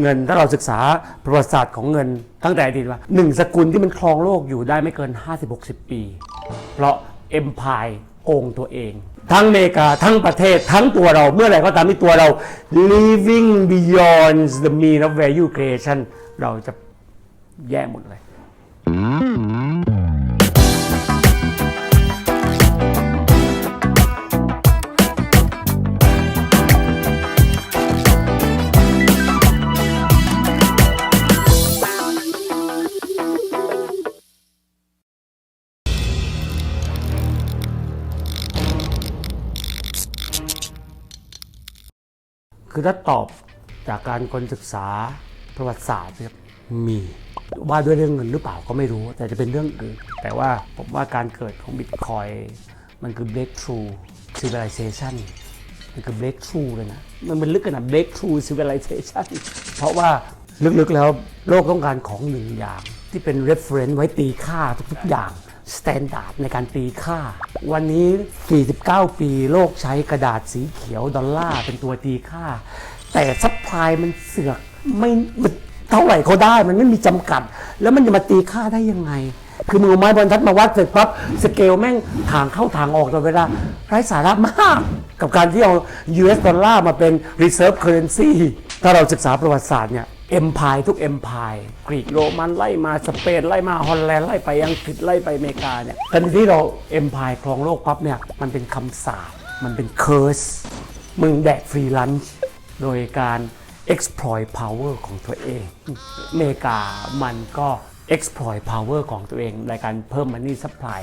เงินถ้าเราศึกษาประวัติศาสตร์ของเงิน ตั้งแต่อดีตว่าหนึ่งสกุลที่มันครองโลกอยู่ได้ไม่เกิน 50-60 ปี เพราะเอ็มพายโกงตัวเอง ทั้งอเมริกาทั้งประเทศทั้งตัวเราเมื่อไหร่ก็ตามที่ตัวเรา living beyond the mean of value creation เราจะแย่หมดเลย คือถ้าตอบจากการคนศึกษาประวัติศาสตร์เนี่ยมีว่าด้วยเรื่องเงินหรือเปล่าก็ไม่รู้ แต่จะเป็นเรื่องอื่น แต่ว่าผมว่าการเกิดของบิตคอยมันคือ breakthrough civilization มันคือ breakthrough เลยนะ มันเป็นลึกขนาด breakthrough civilization เพราะว่าลึกๆแล้วโลกต้องการของหนึ่งอย่าง ที่เป็น reference ไว้ตีค่าทุกๆอย่าง สแตนดาร์ดในการตีค่า วันนี้ 49 ปีโลกใช้กระดาษสีเขียวดอลลาร์เป็นตัวตีค่า แต่ซัพพลายมันเสือกไม่มันเท่าไหร่เขาได้มันไม่มีจำกัด แล้วมันจะมาตีค่าได้ยังไง คือมือไม้บรรทัดมาวัดเสร็จปั๊บสเกลแม่งทางเข้าทางออกตลอดเวลาไร้สาระมาก กับการที่เอา US ดอลลาร์มาเป็น reserve currency ถ้าเราศึกษาประวัติศาสตร์เนี่ย เอ็มพายทุกเอ็มพายกรีกโรมันไล่มาสเปนไล่มาฮอลแลนด์ไล่ไปอังกฤษไล่ไปอเมริกาเนี่ยทันทีที่เราเอ็มพายครองโลกปั๊บเนี่ยมันเป็นคำสาปมันเป็นเคอร์สมึงแดกฟรีลันช์โดยการ exploit power ของตัวเองอเมริกามันก็ exploit power ของตัวเองในการเพิ่ม money supply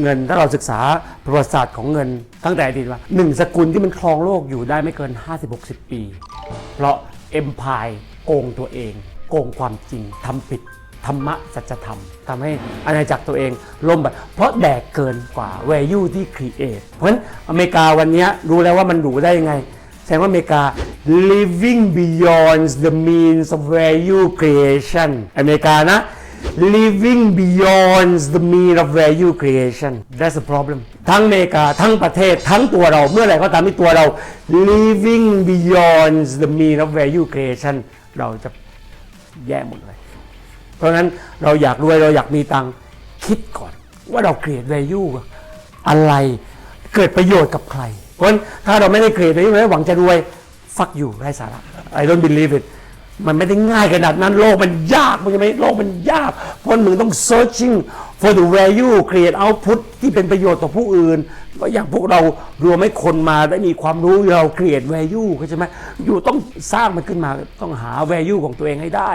เงินถ้าเราศึกษาประวัติศาสตร์ของเงินตั้งแต่อดีตว่าหนึ่งสกุลที่มันครองโลกอยู่ได้ไม่เกิน 50-60 ปี เพราะเอ็มพายโกงตัวเอง โกงความจริงทำผิดธรรมะสัจธรรมทำให้อาณาจักรตัวเองล่มไปเพราะแดกเกินกว่า value ที่ create เพราะฉะนั้นอเมริกาวันนี้รู้แล้วว่ามันหรูได้ยังไงแสดงว่าอเมริกา living beyond the means of value creation อเมริกานะ living beyond the mean of value creation that's the problem ทั้งอเมริกา ทั้งประเทศ ทั้งตัวเรา เมื่อไหร่ก็ตามที่ตัวเรา living beyond the mean of value creation เราจะแย่หมดเลย เพราะนั้นเราอยากรวยเราอยากมีตังคิดก่อนว่าเรา create value อะไรเกิดประโยชน์กับใคร เพราะฉะนั้นถ้าเราไม่ได้ create value ไม่ได้หวังจะรวย fuck you ไร้สาระ I don't believe it มันไม่ได้ง่ายขนาดนั้น โลกมันยากมันจะไม่โลกมันยากเพราะมึงต้อง searching for the value create output ที่เป็นประโยชน์ต่อผู้อื่นก็อย่างพวกเรารวมให้คนมาได้มีความรู้เรา create value ใช่ไหมอยู่ต้องสร้างมันขึ้นมาต้องหา value ของตัวเองให้ได้